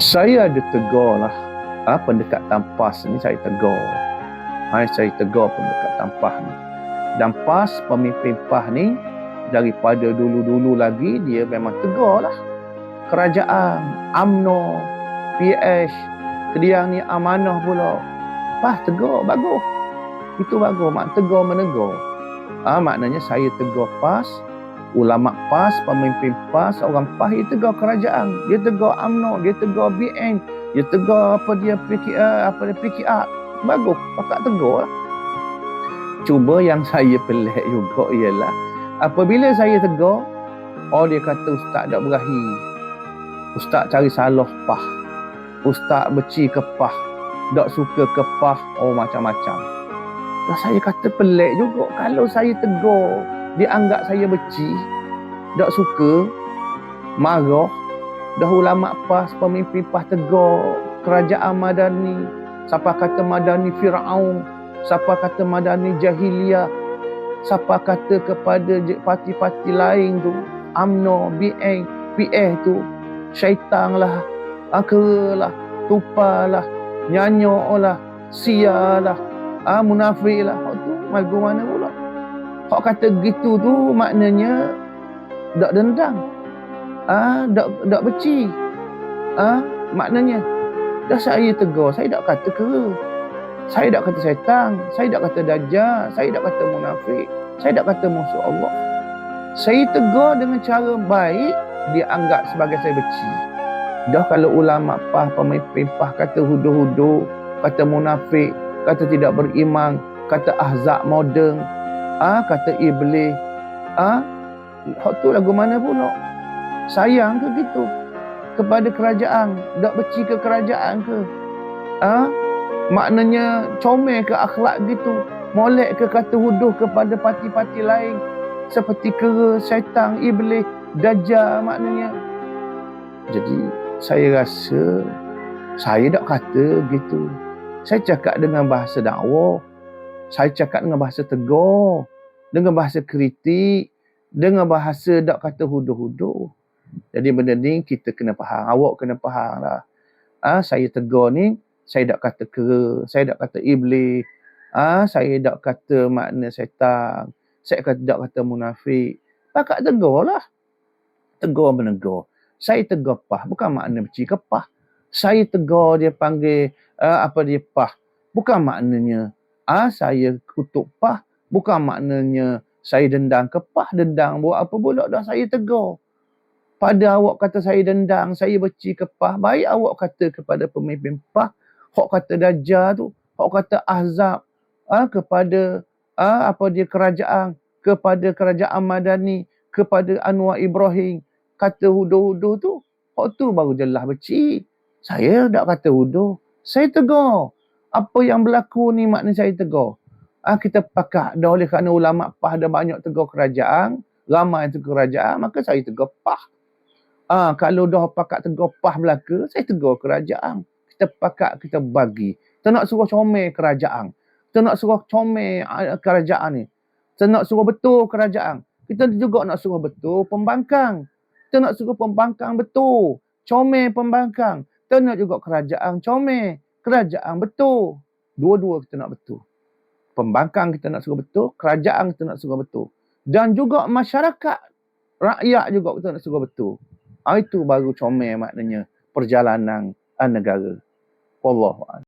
Saya ada tegur lah. Ha, pendekat tampas ni saya tegur. Ha, saya tegur pendekat tampas ni. Dan PAS, pemimpin PAS ni, daripada dulu-dulu lagi, dia memang tegur lah. Kerajaan, AMNO, PH, Kediang ni amanah pula. PAS tegur, bagus. Itu bagus, mak tegur menegur. Ha, maknanya saya tegur PAS, ulama PAS, pemimpin PAS, orang PAS dia tegur kerajaan, dia tegur AMNO, dia tegur BN, dia tegur apa dia PKR, apa dia PKR. Bagus, pakak tegur lah. Cuba yang saya pelik juga ialah apabila saya tegur, oh dia kata ustaz tak berahi. Ustaz cari salah pah. Ustaz beci ke pah. Tak suka ke pah, oh macam-macam. Dah saya kata pelik juga kalau saya tegur, dia anggap saya beci, tak suka, marah, dah ulama PAS, pemimpin PAS tegur kerajaan Madani, siapa kata Madani Fir'aun, siapa kata Madani Jahiliyah, siapa kata kepada parti-parti lain tu, AMNO, BN, PA tu, syaitan lah, angkera lah, tupa lah, nyanyo lah, sia lah, ah, munafik lah. Hak tu, mana pula? Hak kata gitu tu maknanya dak dendam. Ah, dak dak beci. Ah, maknanya dah saya tegur, saya tak kata kera. Saya tak kata setan, saya tak kata dajjal, saya tak kata munafik, saya tak kata musuh Allah. Saya tegur dengan cara baik, dia anggap sebagai saya beci. Dah kalau ulama pah, pemimpin pah kata hudu-hudu, kata munafik, kata tidak beriman, kata ahzab moden, ah kata iblis, ah hak tu lagu mana pula? Sayang ke gitu? Kepada kerajaan, tak beci ke kerajaan ke? Ah maknanya comel ke akhlak gitu? Molek ke kata huduh kepada parti-parti lain seperti kera, syaitan, iblis, dajjal maknanya. Jadi saya rasa saya tak kata gitu. Saya cakap dengan bahasa dakwah. Saya cakap dengan bahasa tegur. Dengan bahasa kritik. Dengan bahasa tak kata huduh-huduh. Jadi benda ni kita kena faham. Awak kena faham lah. Ha, saya tegur ni, saya tak kata kera. Saya tak kata iblis. Ha, saya tak kata makna setan. Saya kata, tak kata munafik. Pakak tegur lah. Tegur menegur. Saya tegur pah. Bukan makna beci ke pah. Saya tegur dia panggil uh, apa dia pah. Bukan maknanya ah uh, saya kutuk pah. Bukan maknanya saya dendang ke pah. Dendang buat apa pula dah saya tegur. Pada awak kata saya dendang, saya beci ke pah. Baik awak kata kepada pemimpin pah. Hak kata dajjal tu. Hak kata ahzab. Ah uh, kepada ah uh, apa dia kerajaan. Kepada kerajaan Madani. Kepada Anwar Ibrahim. Kata huduh-huduh tu. Hak tu baru jelas beci. Saya tak kata huduh. Saya tegur. Apa yang berlaku ni maknanya saya tegur. Ah, kita pakat dah oleh kerana ulama PAH ada banyak tegur kerajaan. Ramai tegur kerajaan. Maka saya tegur PAH. Ah, kalau dah pakat tegur PAH belaka, saya tegur kerajaan. Kita pakat kita bagi. Kita nak suruh comel kerajaan. Kita nak suruh comel ah, kerajaan ni. Kita nak suruh betul kerajaan. Kita juga nak suruh betul pembangkang. Kita nak suruh pembangkang betul. Comel pembangkang. Kita nak juga kerajaan comel. Kerajaan betul. Dua-dua kita nak betul. Pembangkang kita nak suruh betul. Kerajaan kita nak suruh betul. Dan juga masyarakat. Rakyat juga kita nak suruh betul. Ha, itu baru comel maknanya perjalanan negara. Wallahu'ala.